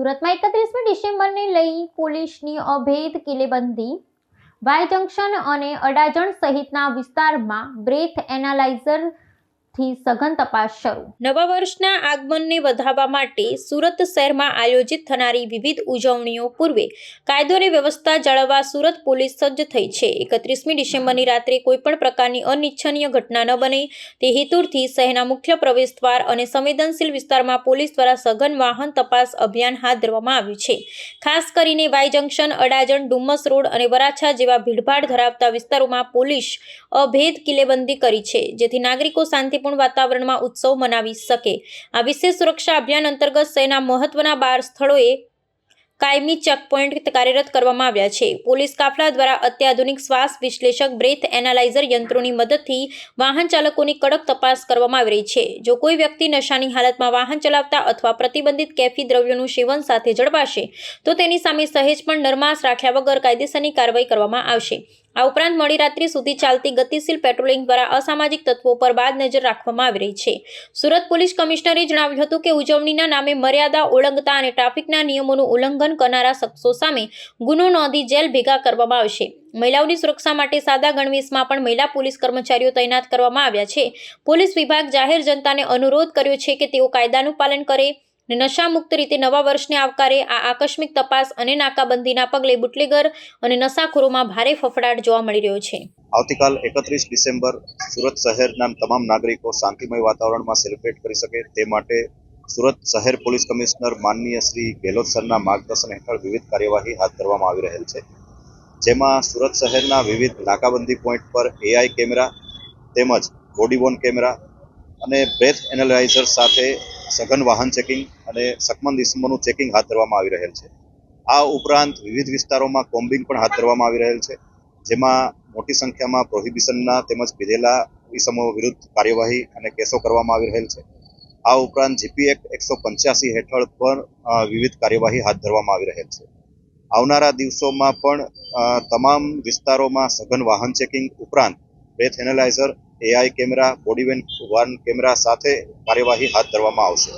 સુરતમાં એકત્રીસમી ડિસેમ્બરને લઈ પોલીસની અભેદ કિલ્લેબંધી. વાય જંકશન અને અડાજણ સહિતના વિસ્તારમાં બ્રેથ એનાલાઇઝરથી સઘન તપાસ શરૂ. નવા વર્ષના આગમનને વધારવા માટે સુરત શહેરમાં આયોજિત થનારી વિવિધ ઉજવણીઓ પૂર્વે કાયદો અને વ્યવસ્થા જાળવવા સુરત પોલીસ સજ્જ થઈ છે. એકત્રીસમી ડિસેમ્બરની રાત્રે કોઈપણ પ્રકારની અનિચ્છનીય ઘટના ન બને. તે હેતુથી શહેરના મુખ્ય પ્રવેશદ્વાર અને સંવેદનશીલ વિસ્તારમાં પોલીસ દ્વારા સઘન વાહન તપાસ અભિયાન હાથ ધરવામાં આવ્યું છે. ખાસ કરીને Y junction, Adajan, Dumas road અને વરાછા જેવા ભીડભાડ ધરાવતા વિસ્તારોમાં પોલીસ અભેદ કિલ્લેબંધી કરી છે, જેથી નાગરિકો શાંતિપૂર્ણ વાતાવરણમાં ઉત્સવ મનાવી શકે. આ વિશેષ સુરક્ષા અભિયાન અંતર્ગત શહેરના મહત્વના બાર સ્થળોએ કાયમી ચેકપોઇન્ટ કાર્યરત કરવામાં આવ્યા છે. પોલીસ કાફલા દ્વારા અત્યાધુનિક શ્વાસ વિશ્લેષક બ્રેથ એનાલાઇઝર યંત્રોની મદદથી વાહન ચાલકોની કડક તપાસ કરવામાં આવી રહી છે. જો કોઈ વ્યક્તિ નશાની હાલતમાં વાહન ચલાવતા અથવા પ્રતિબંધિત કેફી દ્રવ્યોનું સેવન સાથે ઝડપાશે તો તેની સામે સહેજ પણ નરમાશ રાખ્યા વગર કાયદેસરની કાર્યવાહી કરવામાં આવશે. આ ઉપરાંત મોડી રાત્રિ સુધી ચાલતી ગતિશીલ પેટ્રોલિંગ દ્વારા અસામાજિક તત્વો પર બાદ નજર રાખવામાં આવી રહી છે. સુરત પોલીસ કમિશનરે જણાવ્યું હતું કે ઉજવણીના નામે મર્યાદા ઓળંગતા અને ટ્રાફિકના નિયમોનું ઉલ્લંઘન કરનારા શખ્સો સામે ગુનો નોંધી જેલ ભેગા કરવામાં આવશે. મહિલાઓની સુરક્ષા માટે સાદા ગણવેશમાં પણ મહિલા પોલીસ કર્મચારીઓ તૈનાત કરવામાં આવ્યા છે. પોલીસ વિભાગ જાહેર જનતાને અનુરોધ કર્યો છે કે તેઓ કાયદાનું પાલન કરે. અને નશામુક્ત રીતે નવા વર્ષને આવકારે આ આકસ્મિક તપાસ અને નાકાબંધીના પગલે બુટલેગર અને નશાખોરોમાં ભારે ફફડાટ જોવા મળી રહ્યો છે. આવતીકાલ એકત્રીસ ડિસેમ્બર સુરત શહેરના તમામ નાગરિકો શાંતિમય વાતાવરણમાં સેલિબ્રેટ કરી શકે તે માટે સુરત શહેર પોલીસ કમિશનર માનનીય શ્રી ગેહલોત સરના માર્ગદર્શન હેઠળ વિવિધ કાર્યવાહી હાથ ધરવામાં આવી રહેલ છે. જેમાં સુરત શહેરના વિવિધ નાકાબંધી પોઈન્ટ પર એઆઈ કેમેરા તેમજ બોડી વોર્ન કેમેરા અને બ્રેથ એનાલાઇઝર સાથે સઘન વાહન ચેકિંગ અને સકમંદ ઇસમોનું ચેકિંગ હાથ ધરવામાં આવી રહેલ છે. આ ઉપરાંત વિવિધ વિસ્તારોમાં કોમ્બિંગ પણ હાથ ધરવામાં આવી રહેલ છે. જેમાં મોટી સંખ્યામાં પ્રોહિબિશનના તેમજ પીધેલા ઇસમો વિરુદ્ધ કાર્યવાહી અને કેસો કરવામાં આવી રહેલ છે. આ ઉપરાંત જીપી એક્ટ એકસો પંચ્યાસી હેઠળ પણ વિવિધ કાર્યવાહી હાથ ધરવામાં આવી રહેલ છે. આવનારા દિવસોમાં પણ તમામ વિસ્તારોમાં સઘન વાહન ચેકિંગ ઉપરાંત breath analyser, AI camera, body van, van camera સાથે કાર્યવાહી હાથ ધરવામાં આવશે.